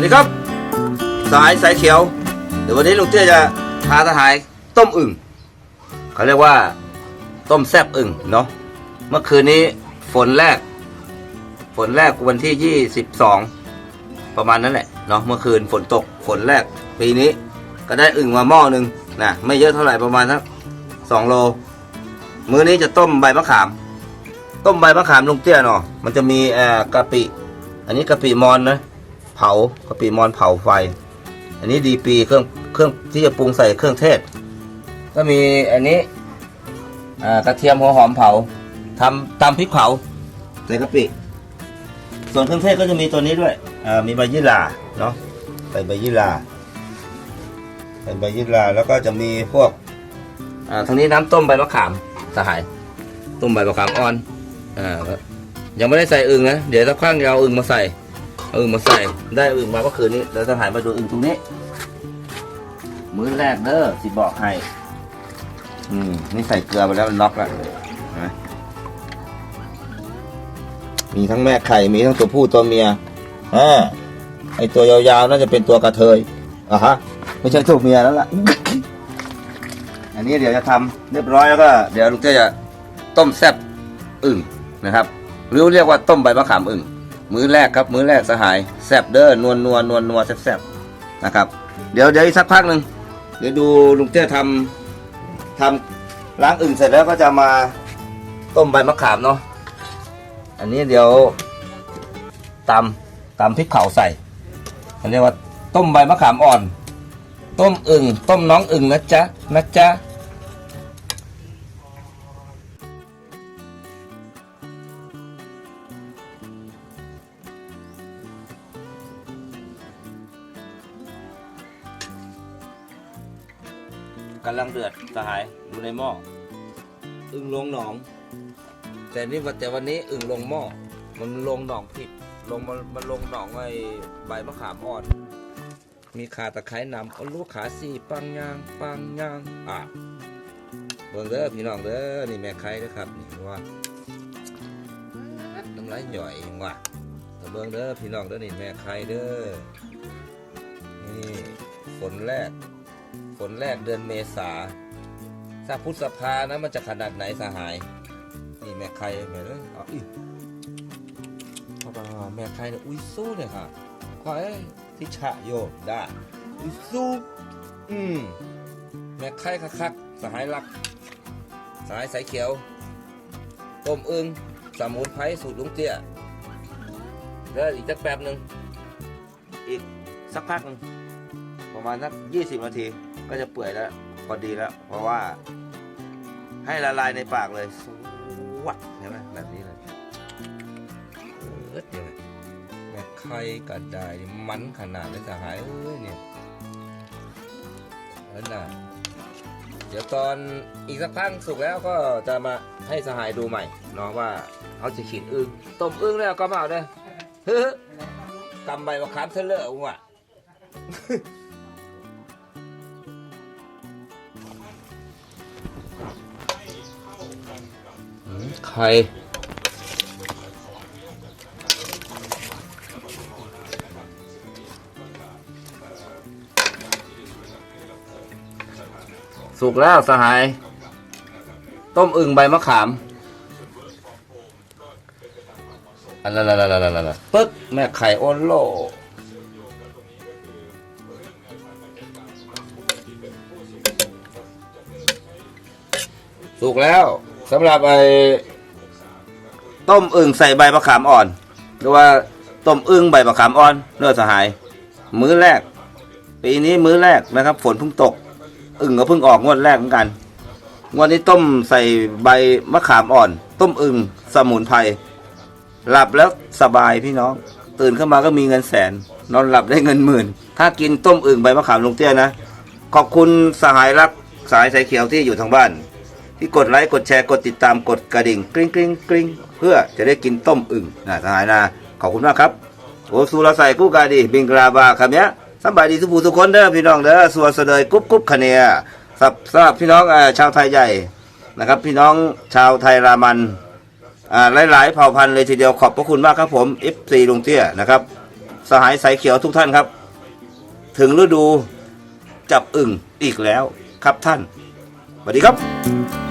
วัสดีครับ สายสายเขียว เดี๋ยววันนี้ลุงเตี้ยจะพาทหารต้มอึ่งเขาเรียกว่า ต้มแซบอึ่งเนาะเมื่อคืนนี้ฝนแรก ฝนแรกวันที่ยี่สิบสองประมาณนั้นแหละเนาะเมื่อคืนฝนตกฝนแรกปีนี้ ก็ได้อึ่งมาหม้อหนึ่งนะไม่เยอะเท่าไหร่ประมาณสักสองโล มื้อนี้จะต้มใบมะขาม ต้มใบมะขามลุงเตี้ยเนาะมันจะมีเอ่อกะปิ อันนี้กะปิมอนนะ เผากะปิมอนเผาไฟ อันนี้ดีปีเครื่องเครื่องที่จะปรุงใส่เครื่องเทศ ก็มีอันนี้กระเทียมหัวหอมเผาทำตำพริกเผาใส่กะปิ ส่วนเครื่องเทศก็จะมีตัวนี้ด้วยมีใบยี่หร่าเนาะใส่ใบยี่หร่าใส่ใบยี่หร่าแล้วก็จะมีพวกทางนี้น้ำต้มใบมะขามสหาย ต้มใบมะขามอ่อนอยังไม่ได้ใส่อึ่งนะ เดี๋ยวสักครั้งจะเอาอึ่งมาใส่ เอาอึ่งมาใส่ได้อึ่งมาเมื่อคืนนี้แล้วจะหายมาดูอึ่งตรงนี้ มื้อแรกเด้อสิบอกให้ อืมนี่ใส่เกลือไปแล้วมันน็อกแล้วนะมีทั้งแม่ไข่มีทั้งตัวผู้ตัวเมียอ่าไอตัวยาวๆน่าจะเป็นตัวกระเทยอะฮะไม่ใช่ตัวเมียแล้วล่ะ อันนี้เดี๋ยวจะทำเรียบร้อยแล้วก็ เดี๋ยวลุงเต้จะต้มแซ่บอึ่งนะครับ หรือเรียกว่าต้มใบมะขามอึ่ง มื้อแรกครับมื้อแรกสหายแซบเด้อนวลนวลนวลนัวแซบๆนะครับ เดี๋ยวเดี๋ยวอีกสักพักหนึ่งเดี๋ยวดูลุงเต้ทำทำล้างอึ่งเสร็จแล้วก็จะมาต้มใบมะขามเนาะอันนี้เดี๋ยวตำตำพริกเผาใส่เขาเรียกว่าต้มใบมะขามอ่อน ต้มอึ่งต้มน้องอึ่งนะจ๊ะนะจ๊ะ กำลังเดือดสหายดูในหม้ออึ่งลงหนอง แต่นี่แต่วันนี้อึ่งลงหม้อมันลงหนองผิด ลงมันมันลงหนองไอ้ใบมะขามอ่อน มีขาตะไคร้นำเอาลูกขาสี่ปังยางปังยางอะเบิ่งเด้อพี่น้องเด้อนี่แม่ไข่นะครับนี่ว่าน้ำลายหย่อยว่ะแต่เบิ่งเด้อพี่น้องเด้อนี่แม่ไข่เด้อนี่ฝนแรก ฝนแรกเดือนเมษาถ้าพุทธภานะมันจะขนาดไหนสหาย นี่แม่ไข่แม่เด้อเออีกเอาไปแม่ไข่เนี่ยอุ้ยสู้เนี่ยค่ะขอให้ทิชะโยได้อุ้ยสู้อืมแม่ไข่คักๆสหายรัก สหายสายเขียวต้มอึงสมุนไพรสูตรลุงเตี้ยแล้วอีกสักแป๊บหนึ่งอีกสักพักหนึ่งประมาณสักยี่สิบนาที ก็จะเปื่อยแล้วพอดีแล้ว เพราะว่า ให้ละลายในปากเลยสวัดใช่ไหมแบบนี้เลยเออเดี๋ยวนะแม่ไข่กระไดามันขนาดเลยสหายเอ้ยเนี่ยนั่นน่ะเดี๋ยวตอนอีกสักพักสุกแล้วก็จะมาให้สหายดูใหม่เนาะว่าเขาจะขีดอึ้งต้มอึ้งแล้วก็มาเอาเด้อเฮ้กำใบมะขามเทเลอร์อุ้งอะ ไข่สุกแล้วสหาย ต้มอึ่งใบมะขามอันนั้นๆๆๆๆปึ๊กแม่ไข่โอโลสุกแล้ว สำหรับไอ้ต้มอึ่งใส่ใบมะขามอ่อน หรือว่าต้มอึ่งใบมะขามอ่อนเนื้อสหาย มื้อแรก ปีนี้มื้อแรกนะครับ ฝนเพิ่งตก อึ่งก็เพิ่งออกงวดแรกเหมือนกันงวดนี้ต้มใส่ใบมะขามอ่อน ต้มอึ่งสมุนไพรหลับแล้วสบายพี่น้อง ตื่นขึ้นมาก็มีเงินแสน นอนหลับได้เงินหมื่น ถ้ากินต้มอึ่งใบมะขามลุงเตี้ยนะขอบคุณสหายรักสายสายเขียวที่อยู่ทางบ้าน ที่กดไลค์กดแชร์กดติดตามกดกระดิ่งกริ๊งกริ๊งกริ๊งเพื่อจะได้กินต้มอึ่งนะสหายนะขอบคุณมากครับโอสูราใส่กู้กาดีบิงกราบาคำเนี้ยสบายดีทุกผู้ทุกคนเด้อพี่น้องเด้อสัวเสดยกุ๊บกุ๊บคะเนียสำสำหรับพี่น้องอชาวไทยใหญ่นะครับ พี่น้องชาวไทยรามันอ่าหลาย ๆ เผ่าพันธุ์เลยทีเดียวขอบพระคุณมากครับผม F4 ลุงเตี้ยนะครับ สหายสายเขียวทุกท่านครับ ถึงฤดูจับอึ่งอีกแล้วครับท่านสวัสดีครับ